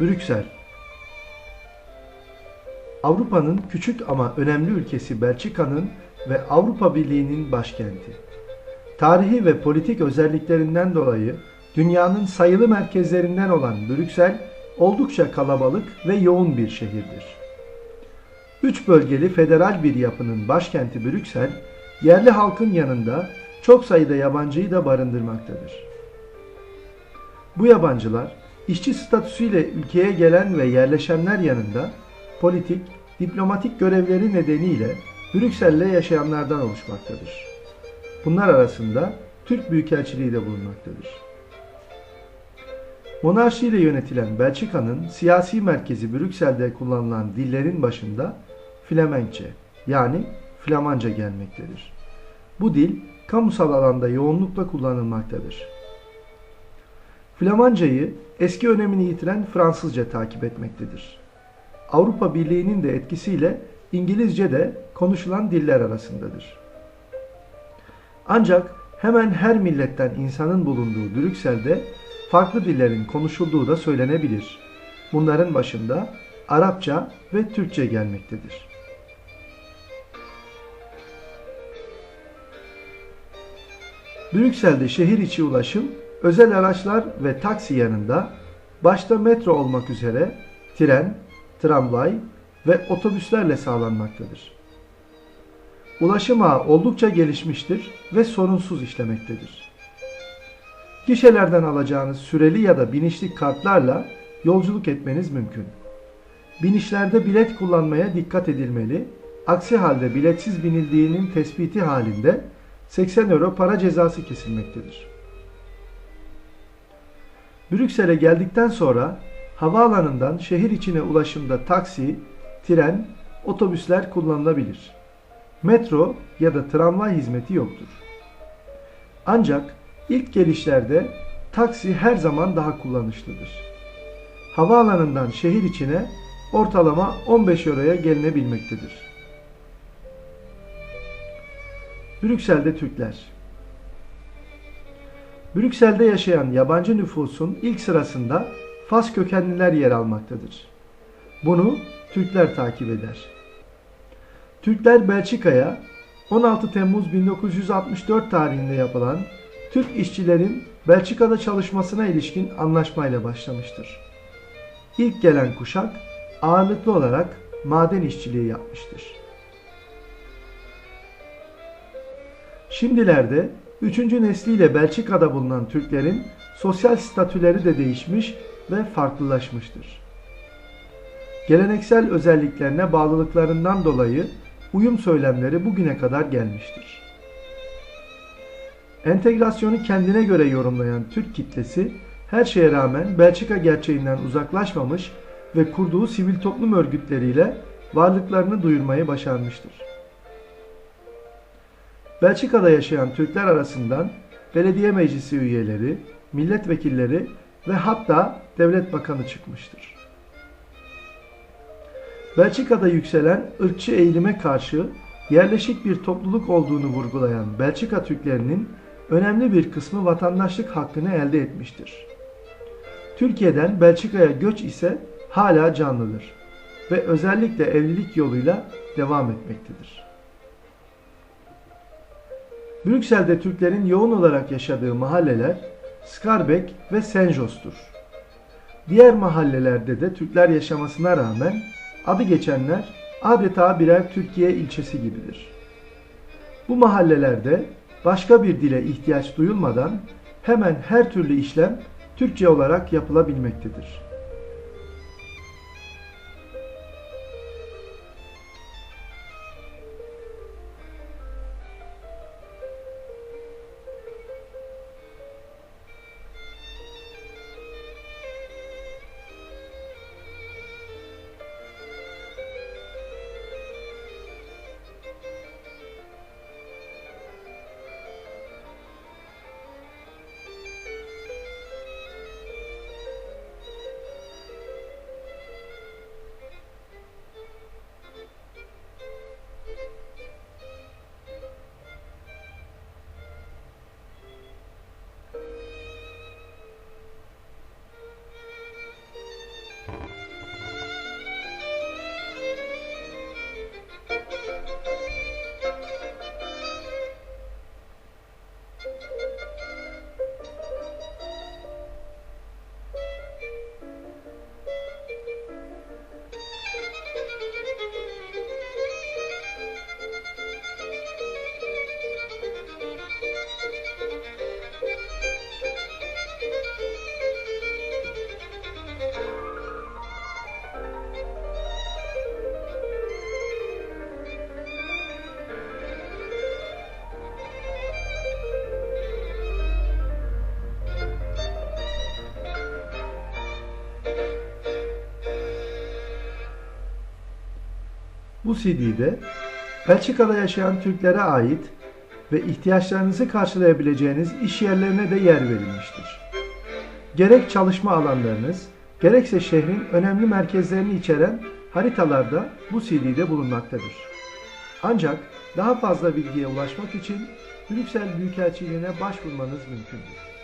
Brüksel Avrupa'nın küçük ama önemli ülkesi Belçika'nın ve Avrupa Birliği'nin başkenti. Tarihi ve politik özelliklerinden dolayı dünyanın sayılı merkezlerinden olan Brüksel oldukça kalabalık ve yoğun bir şehirdir. Üç bölgeli federal bir yapının başkenti Brüksel, yerli halkın yanında çok sayıda yabancıyı da barındırmaktadır. Bu yabancılar işçi statüsüyle ülkeye gelen ve yerleşenler yanında politik, diplomatik görevleri nedeniyle Brüksel'le yaşayanlardan oluşmaktadır. Bunlar arasında Türk Büyükelçiliği de bulunmaktadır. Monarşi ile yönetilen Belçika'nın siyasi merkezi Brüksel'de kullanılan dillerin başında Flemenkçe yani Flamanca gelmektedir. Bu dil kamusal alanda yoğunlukla kullanılmaktadır. Flamancayı eski önemini yitiren Fransızca takip etmektedir. Avrupa Birliği'nin de etkisiyle İngilizce de konuşulan diller arasındadır. Ancak hemen her milletten insanın bulunduğu Brüksel'de farklı dillerin konuşulduğu da söylenebilir. Bunların başında Arapça ve Türkçe gelmektedir. Brüksel'de şehir içi ulaşım özel araçlar ve taksi yanında başta metro olmak üzere tren, tramvay ve otobüslerle sağlanmaktadır. Ulaşım ağı oldukça gelişmiştir ve sorunsuz işlemektedir. Gişelerden alacağınız süreli ya da binişlik kartlarla yolculuk etmeniz mümkün. Binişlerde bilet kullanmaya dikkat edilmeli, aksi halde biletsiz binildiğinin tespiti halinde 80 euro para cezası kesilmektedir. Brüksel'e geldikten sonra havaalanından şehir içine ulaşımda taksi, tren, otobüsler kullanılabilir. Metro ya da tramvay hizmeti yoktur. Ancak ilk gelişlerde taksi her zaman daha kullanışlıdır. Havaalanından şehir içine ortalama 15 euroya gelinebilmektedir. Brüksel'de Türkler Brüksel'de yaşayan yabancı nüfusun ilk sırasında Fas kökenliler yer almaktadır. Bunu Türkler takip eder. Türkler Belçika'ya 16 Temmuz 1964 tarihinde yapılan Türk işçilerin Belçika'da çalışmasına ilişkin anlaşmayla başlamıştır. İlk gelen kuşak ağırlıklı olarak maden işçiliği yapmıştır. Şimdilerde üçüncü nesliyle Belçika'da bulunan Türklerin sosyal statüleri de değişmiş ve farklılaşmıştır. Geleneksel özelliklerine bağlılıklarından dolayı uyum söylemleri bugüne kadar gelmiştir. Entegrasyonu kendine göre yorumlayan Türk kitlesi her şeye rağmen Belçika gerçeğinden uzaklaşmamış ve kurduğu sivil toplum örgütleriyle varlıklarını duyurmayı başarmıştır. Belçika'da yaşayan Türkler arasından belediye meclisi üyeleri, milletvekilleri ve hatta devlet bakanı çıkmıştır. Belçika'da yükselen ırkçı eğilime karşı yerleşik bir topluluk olduğunu vurgulayan Belçika Türklerinin önemli bir kısmı vatandaşlık hakkını elde etmiştir. Türkiye'den Belçika'ya göç ise hala canlıdır ve özellikle evlilik yoluyla devam etmektedir. Brüksel'de Türklerin yoğun olarak yaşadığı mahalleler Skarbek ve Senjos'tur. Diğer mahallelerde de Türkler yaşamasına rağmen adı geçenler adeta birer Türkiye ilçesi gibidir. Bu mahallelerde başka bir dile ihtiyaç duyulmadan hemen her türlü işlem Türkçe olarak yapılabilmektedir. Bu CD'de Belçika'da yaşayan Türklere ait ve ihtiyaçlarınızı karşılayabileceğiniz iş yerlerine de yer verilmiştir. Gerek çalışma alanlarınız, gerekse şehrin önemli merkezlerini içeren haritalarda bu CD'de bulunmaktadır. Ancak daha fazla bilgiye ulaşmak için Brüksel Büyükelçiliğine başvurmanız mümkündür.